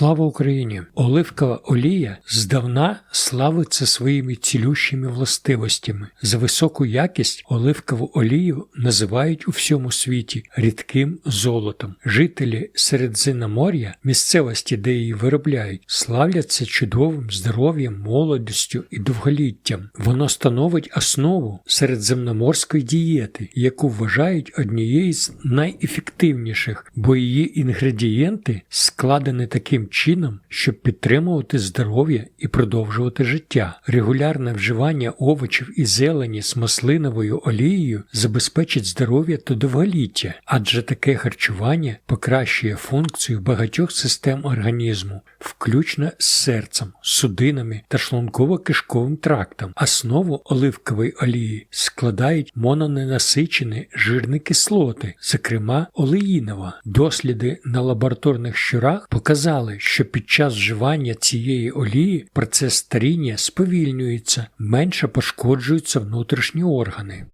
Слава Україні! Оливкова олія здавна славиться своїми цілющими властивостями. За високу якість оливкову олію називають у всьому світі рідким золотом. Жителі Середземномор'я, місцевості, де її виробляють, славляться чудовим здоров'ям, молодістю і довголіттям. Воно становить основу середземноморської дієти, яку вважають однією з найефективніших, бо її інгредієнти складені таким чином, щоб підтримувати здоров'я і продовжувати життя. Регулярне вживання овочів і зелені з маслиновою олією забезпечить здоров'я та довголіття, адже таке харчування покращує функцію багатьох систем організму, включно з серцем, судинами та шлунково-кишковим трактом. Основу оливкової олії складають мононенасичені жирні кислоти, зокрема олеїнова. Досліди на лабораторних щурах показали, що під час вживання цієї олії процес старіння сповільнюється, менше пошкоджуються внутрішні органи.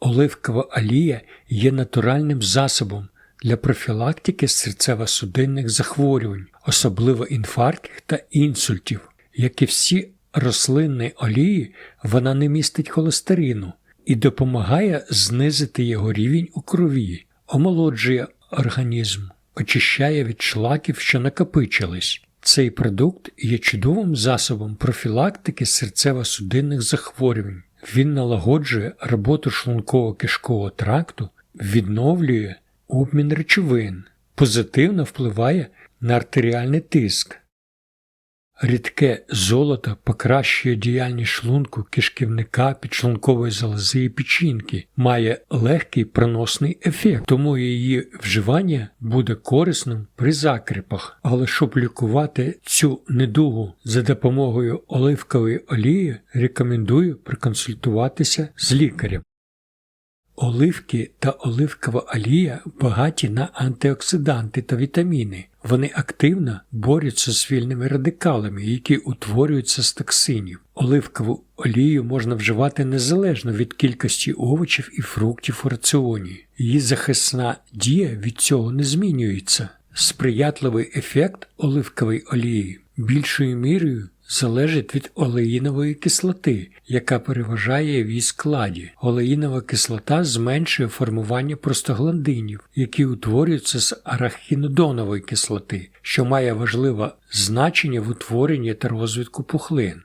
Оливкова олія є натуральним засобом для профілактики серцево-судинних захворювань, особливо інфарктів та інсультів. Як і всі рослинні олії, вона не містить холестерину і допомагає знизити його рівень у крові, омолоджує організм очищає від шлаків, що накопичились. Цей продукт є чудовим засобом профілактики серцево-судинних захворювань. Він налагоджує роботу шлунково-кишкового тракту, відновлює обмін речовин, позитивно впливає на артеріальний тиск. Рідке золото покращує діяльність шлунку, кишківника, підшлункової залози і печінки, має легкий проносний ефект, тому її вживання буде корисним при закріпах. Але щоб лікувати цю недугу за допомогою оливкової олії, рекомендую проконсультуватися з лікарем. Оливки та оливкова олія багаті на антиоксиданти та вітаміни. Вони активно борються з вільними радикалами, які утворюються з токсинів. Оливкову олію можна вживати незалежно від кількості овочів і фруктів у раціоні. Її захисна дія від цього не змінюється. Сприятливий ефект оливкової олії більшою мірою залежить від олеїнової кислоти, яка переважає в її складі. Олеїнова кислота зменшує формування простагландинів, які утворюються з арахінодонової кислоти, що має важливе значення в утворенні та розвитку пухлин.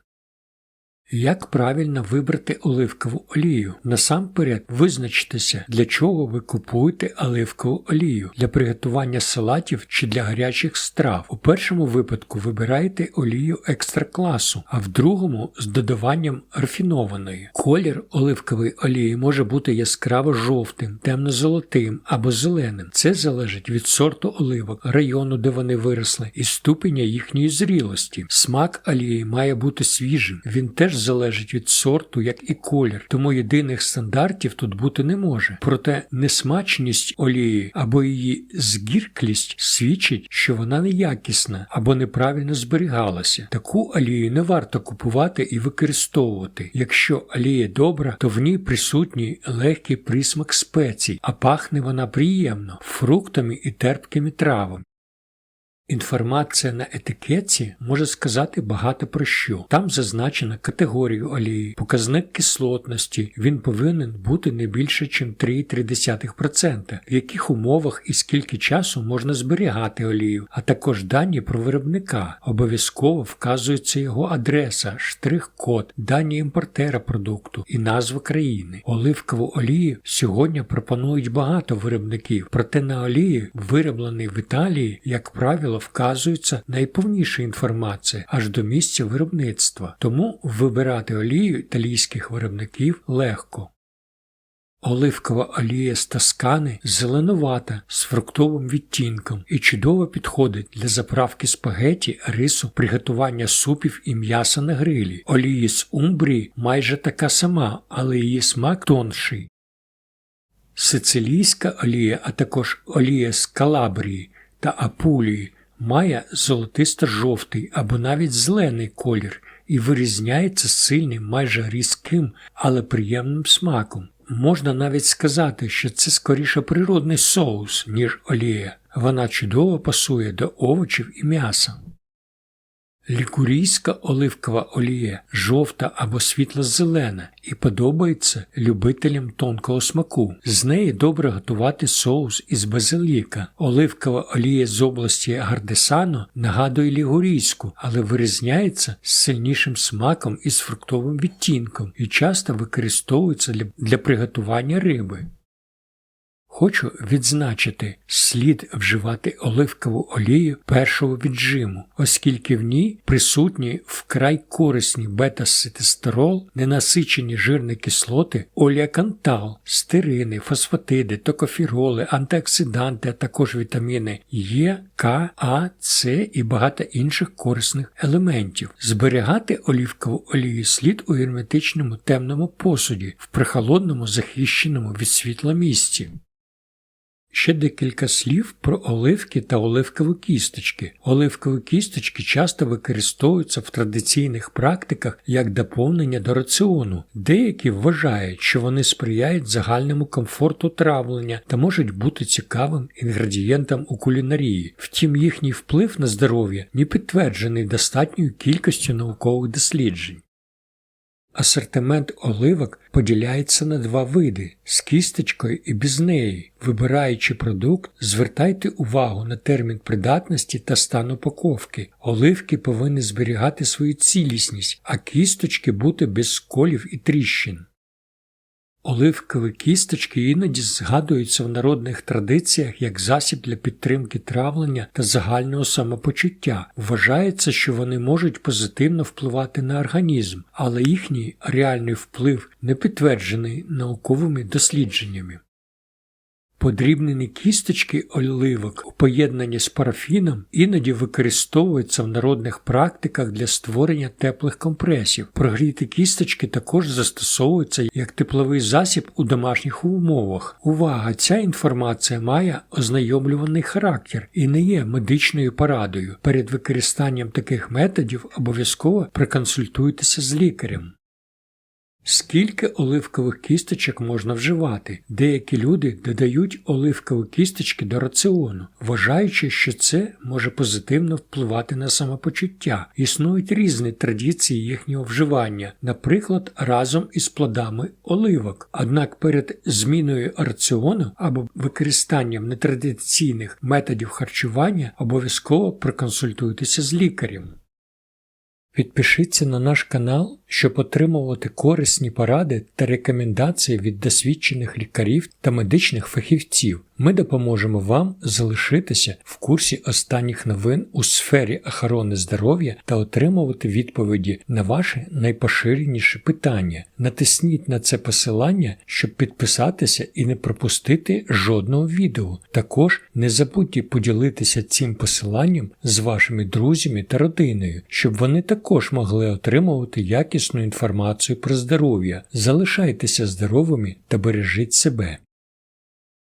Як правильно вибрати оливкову олію? Насамперед визначтеся, для чого ви купуєте оливкову олію для приготування салатів чи для гарячих страв. У першому випадку вибираєте олію екстра класу, а в другому з додаванням рафінованої. Колір оливкової олії може бути яскраво жовтим, темно-золотим або зеленим. Це залежить від сорту оливок, району, де вони виросли, і ступеня їхньої зрілості. Смак олії має бути свіжим. Він теж залежить від сорту, як і колір, тому єдиних стандартів тут бути не може. Проте несмачність олії або її згірклість свідчить, що вона неякісна або неправильно зберігалася. Таку олію не варто купувати і використовувати. Якщо олія добра, то в ній присутній легкий присмак спецій, а пахне вона приємно фруктами і терпкими травами. Інформація на етикетці може сказати багато про що. Там зазначена категорію олії, показник кислотності, він повинен бути не більше, ніж 3,3%, в яких умовах і скільки часу можна зберігати олію, а також дані про виробника. Обов'язково вказується його адреса, штрих-код, дані імпортера продукту і назва країни. Оливкову олію сьогодні пропонують багато виробників, проте на олії, виробленій в Італії, як правило, вказується найповніша інформація аж до місця виробництва, тому вибирати олію італійських виробників легко. Оливкова олія з Тоскани зеленувата з фруктовим відтінком і чудово підходить для заправки спагеті, рису, приготування супів і м'яса на грилі. Олії з Умбрії майже така сама, але її смак тонший. Сицилійська олія, а також олія з Калабрії та Апулії має золотисто-жовтий або навіть зелений колір і вирізняється сильним, майже різким, але приємним смаком. можна навіть сказати, що це скоріше природний соус, ніж олія. Вона чудово пасує до овочів і м'яса. Лікурійська оливкова олія жовта або світло-зелена і подобається любителям тонкого смаку. З неї добре готувати соус із базиліка. Оливкова олія з області Гардесано нагадує лігурійську, але вирізняється з сильнішим смаком і з фруктовим відтінком і часто використовується для приготування риби. Хочу відзначити слід вживати оливкову олію першого віджиму, оскільки в ній присутні вкрай корисні бета-ситистерол, ненасичені жирні кислоти, оліакантал, стерини, фосфатиди, токофіроли, антиоксиданти, а також вітаміни Е, К, А, С і багато інших корисних елементів. Зберігати оливкову олію слід у герметичному темному посуді в прихолодному захищеному від світла місці. Ще декілька слів про оливки та оливкові кісточки. Оливкові кісточки часто використовуються в традиційних практиках як доповнення до раціону. Деякі вважають, що вони сприяють загальному комфорту травлення та можуть бути цікавим інгредієнтом у кулінарії. Втім, їхній вплив на здоров'я не підтверджений достатньою кількістю наукових досліджень. Асортимент оливок поділяється на два види з кісточкою і без неї. Вибираючи продукт, звертайте увагу на термін придатності та стан упаковки. Оливки повинні зберігати свою цілісність, а кісточки бути без сколів і тріщин. Оливкові кісточки іноді згадуються в народних традиціях як засіб для підтримки травлення та загального самопочуття. Вважається, що вони можуть позитивно впливати на організм, але їхній реальний вплив не підтверджений науковими дослідженнями. Подрібнені кісточки оливок у поєднанні з парафіном іноді використовуються в народних практиках для створення теплих компресів. Прогріті кісточки також застосовуються як тепловий засіб у домашніх умовах. Увага! Ця інформація має ознайомлюваний характер і не є медичною порадою. Перед використанням таких методів обов'язково проконсультуйтеся з лікарем. Скільки оливкових кісточок можна вживати? Деякі люди додають оливкові кісточки до раціону, вважаючи, що це може позитивно впливати на самопочуття. Існують різні традиції їхнього вживання, наприклад, разом із плодами оливок. Однак перед зміною раціону або використанням нетрадиційних методів харчування обов'язково проконсультуйтеся з лікарем. Підпишіться на наш канал, щоб отримувати корисні поради та рекомендації від досвідчених лікарів та медичних фахівців. Ми допоможемо вам залишитися в курсі останніх новин у сфері охорони здоров'я та отримувати відповіді на ваші найпоширеніші питання. Натисніть на це посилання, щоб підписатися і не пропустити жодного відео. Також не забудьте поділитися цим посиланням з вашими друзями та родиною, щоб вони також могли отримувати якісну інформацію про здоров'я. Залишайтеся здоровими та бережіть себе.